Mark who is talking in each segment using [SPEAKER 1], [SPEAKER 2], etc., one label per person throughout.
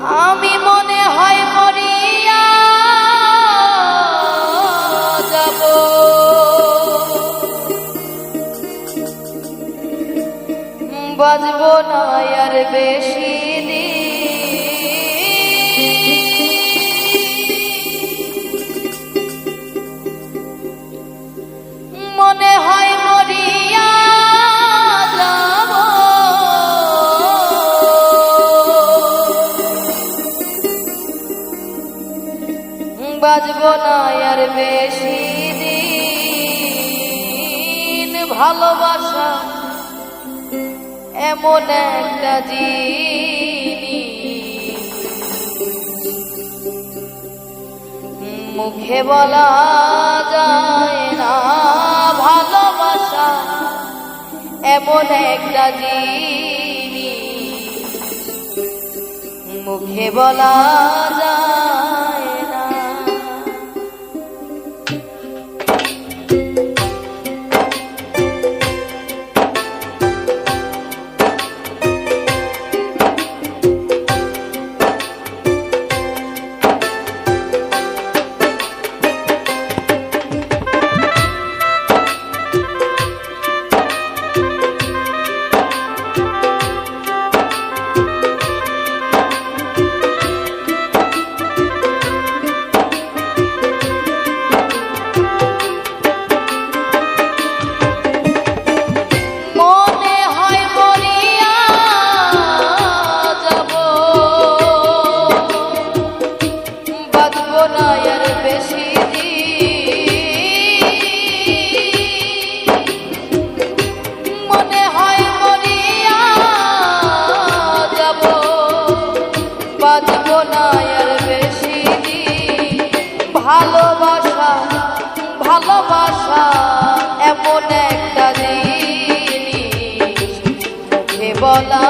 [SPEAKER 1] আমি মনে হয় মরিয়া যাব। বাজব না আর বেশি। বাজব না আর বেশি দিন ভালোবাসা এমন একটা মুখে বলা যায় না, ভালোবাসা এমন একটা জিনিস। মুখে বলা ভালোবাসা ভালোবাসা এমন একটা মুখে বলা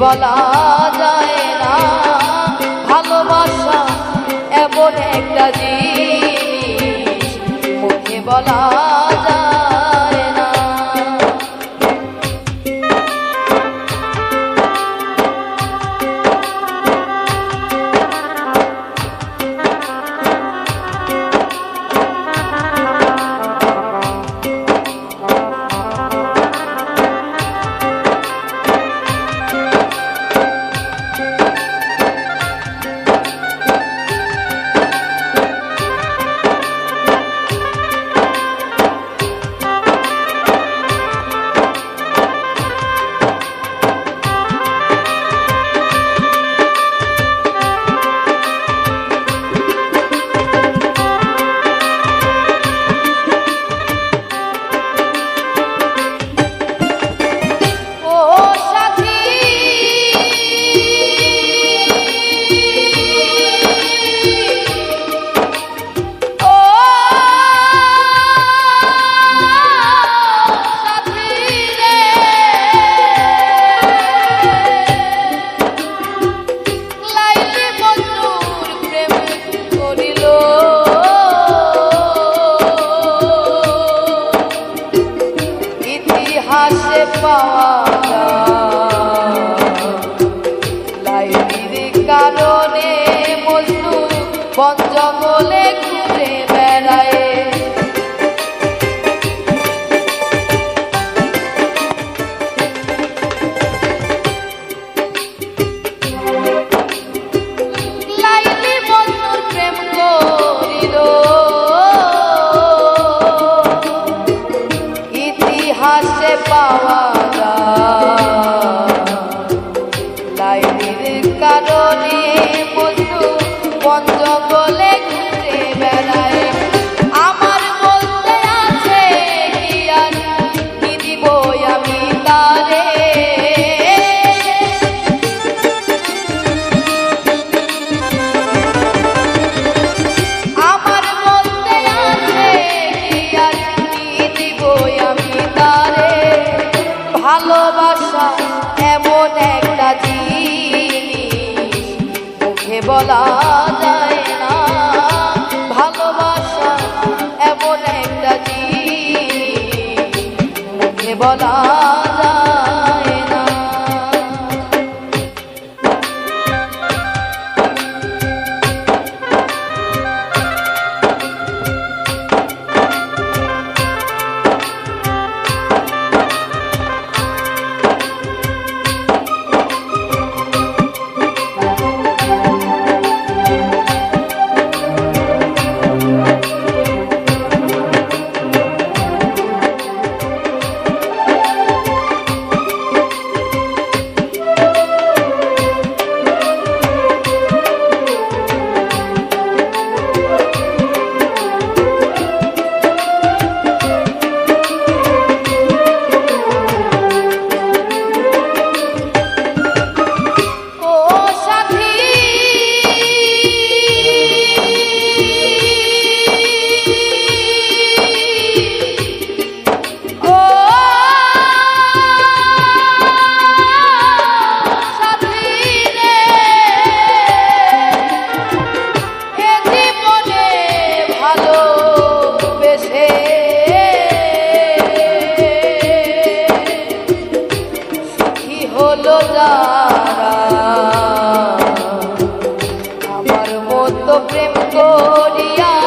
[SPEAKER 1] বলা ভালোবাসা এমন একটা জিনিস। মুখে বলা যায় না ভালোবাসা এমন একটা জিনিস। মুখে বলা কত প্রেম করিয়া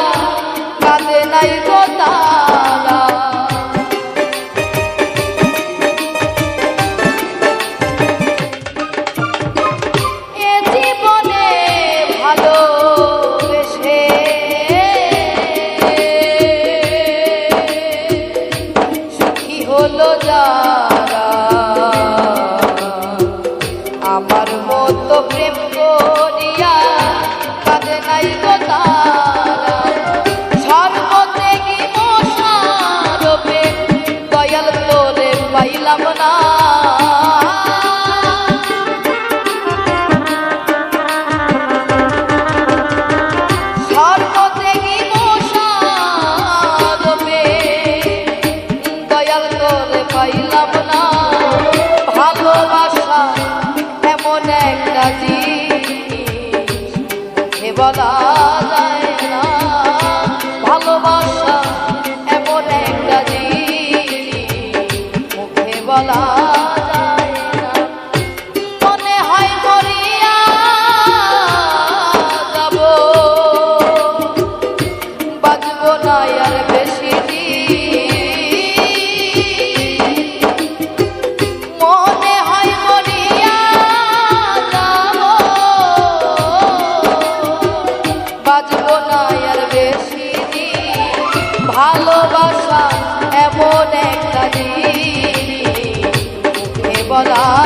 [SPEAKER 1] মুখে